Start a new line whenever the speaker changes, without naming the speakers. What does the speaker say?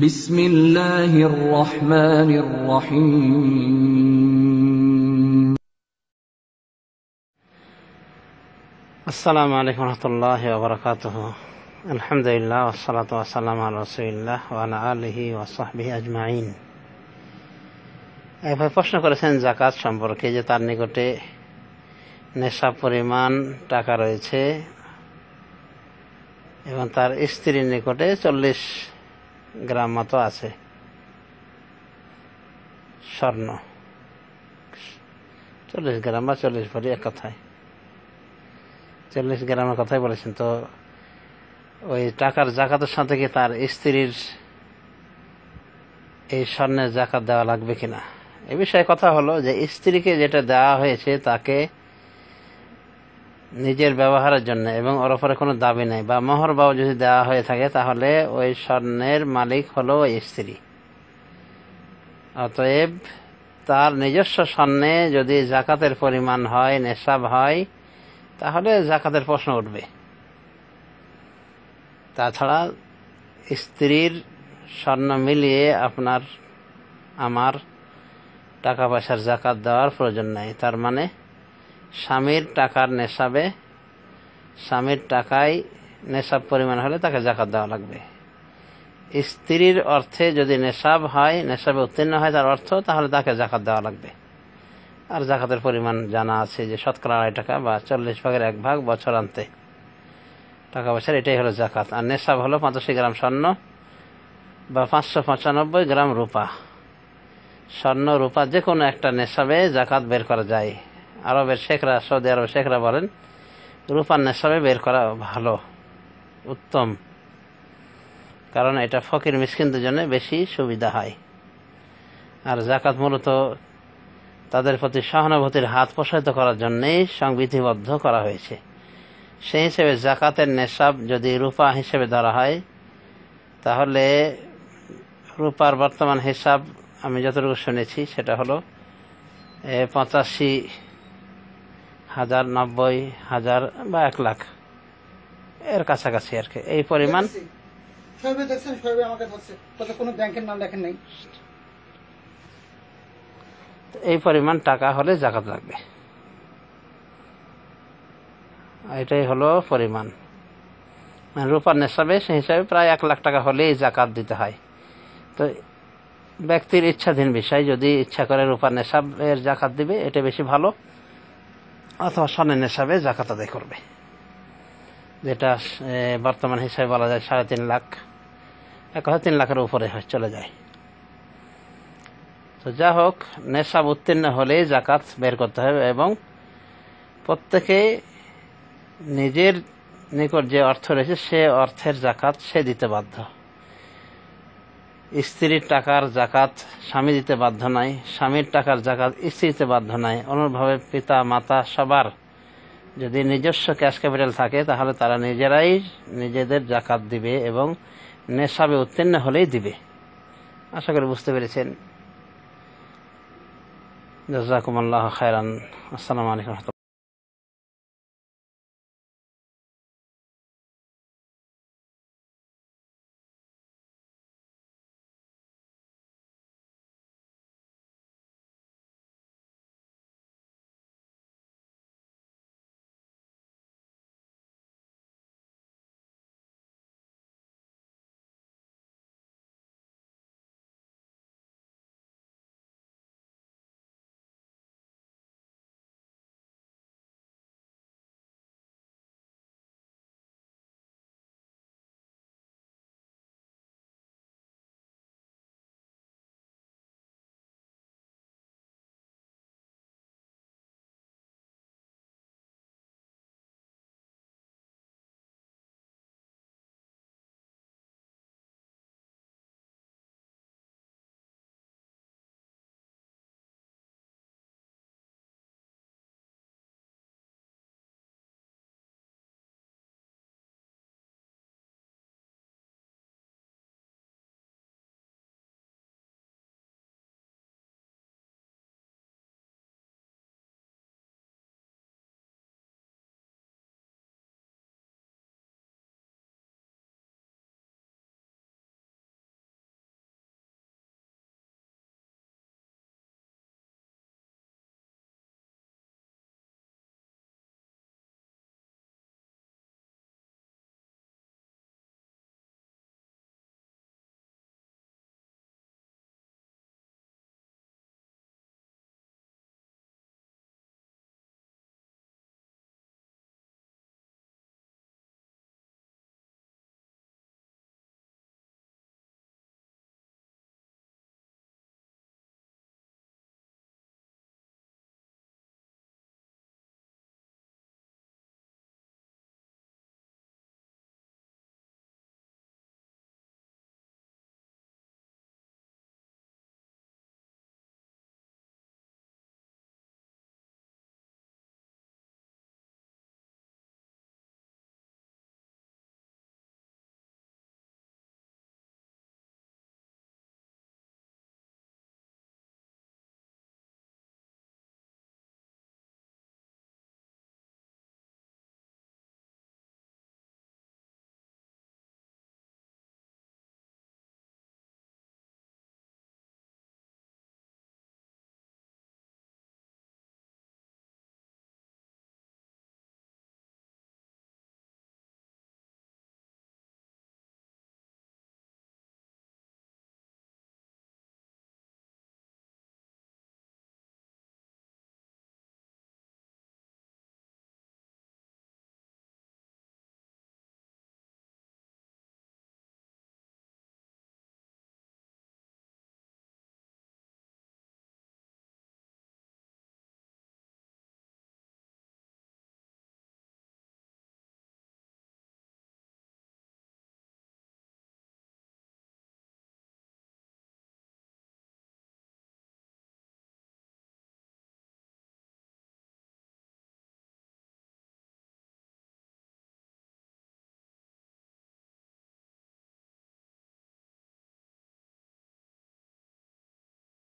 বিসমিল্লাহির রহমানির রহিম।
আসসালামু আলাইকুম এভাবে প্রশ্ন করেছেন জাকাত সম্পর্কে যে তার নিকটে নেশা পরিমাণ টাকা রয়েছে এবং তার স্ত্রীর নিকটে চল্লিশ গ্রাম মতো আছে। স্বর্ণ। চল্লিশ গ্রাম বা চল্লিশ ভরি এক কথায়। চল্লিশ গ্রামের কথাই বলেছেন, তো ওই টাকার জাকাতের সাথে কি তার স্ত্রীর এই স্বর্ণের জাকাত দেওয়া লাগবে কিনা? এ বিষয়ে কথা হলো যে স্ত্রীকে যেটা দেওয়া হয়েছে তাকে নিজের ব্যবহারের জন্য এবং ওর ওপরে কোনো দাবি নেই। বা মোহর বাবু যদি দেওয়া হয়ে থাকে, তাহলে ওই স্বর্ণের মালিক হলো ওই স্ত্রী। অতএব তার নিজস্ব স্বর্ণে যদি জাকাতের পরিমাণ হয়, নেশাব হয়, তাহলে জাকাতের প্রশ্ন উঠবে। তাছাড়া স্ত্রীর স্বর্ণ মিলিয়ে আপনার, আমার টাকা পয়সার জাকাত দেওয়ার প্রয়োজন নাই। তার মানে স্বামীর টাকার নেশাবে, স্বামীর টাকায় নেশাব পরিমাণ হলে তাকে জাকাত দেওয়া লাগবে। স্ত্রীর অর্থে যদি নেশাব হয়, নেশাবে উত্তীর্ণ হয় তার অর্থ, তাহলে তাকে জাকাত দেওয়া লাগবে। আর জাকাতের পরিমাণ জানা আছে যে শতকরা আড়াই টাকা বা চল্লিশ ভাগের এক ভাগ বছর আনতে। টাকা পয়সার এটাই হলো জাকাত। আর নেশাব হলো পঁচাশি গ্রাম স্বর্ণ বা পাঁচশো পঁচানব্বই গ্রাম রূপা। স্বর্ণ, রূপা যে কোনো একটা নেশাবে জাকাত বের করা যায়। আরবের শেখরা, সৌদি আরবের শেখরা বলেন, রূপার নেশাবে বের করা ভালো, উত্তম। কারণ এটা ফকির মিসকিনদের জন্য বেশি সুবিধা হয়। আর জাকাত মূলত তাদের প্রতি সহানুভূতির হাত প্রসারিত করার জন্যেই সংবিধিবদ্ধ করা হয়েছে। সেই হিসেবে জাকাতের নেশাব যদি রূপা হিসেবে ধরা হয়, তাহলে রূপার বর্তমান হিসাব আমি যতটুকু শুনেছি, সেটা হলো পঁচাশি হাজার নব্বই হাজার বা এক লাখ। এর কাছাকাছি আর কি। এই পরিমাণ
সবাই দেখছেন? আমাকে কোনো ব্যাংকের নাম লেখেন নাই।
এই পরিমাণ টাকা হলে জাকাত লাগবে। এটাই হলো পরিমাণ। মানে রূপার নেশাবে সেই হিসাবে প্রায় এক লাখ টাকা হলেই জাকাত দিতে হয়। তো ব্যক্তির ইচ্ছাধীন বিষয় যদি ইচ্ছা করে রূপার নেশাবের জাকাত দিবে এটা বেশি ভালো। অথবা স্বর্ণের নেশাবে জাকাত আদায় করবে। যেটা বর্তমান হিসাবে বলা যায় সাড়ে তিন লাখ। এক কথা তিন লাখের উপরে চলে যায়। তো যা হোক, নেশাব উত্তীর্ণ হলে জাকাত বের করতে হবে এবং প্রত্যেকে নিজের নিকট যে অর্থ রয়েছে, সে অর্থের জাকাত সে দিতে বাধ্য। স্ত্রীর টাকার জাকাত স্বামী দিতে বাধ্য নাই, স্বামীর টাকার জাকাত স্ত্রী দিতে বাধ্য নাই। অনুরূপভাবে পিতা, মাতা সবার যদি নিজস্ব ক্যাশ ক্যাপিটাল থাকে, তাহলে তারা নিজেরাই নিজেদের জাকাত দিবে এবং নেশাবে উত্তীর্ণ হলেই দিবে। আশা করি বুঝতে পেরেছেন। জাজাকুমুল্লাহ খায়রান। আসসালামু আলাইকুম।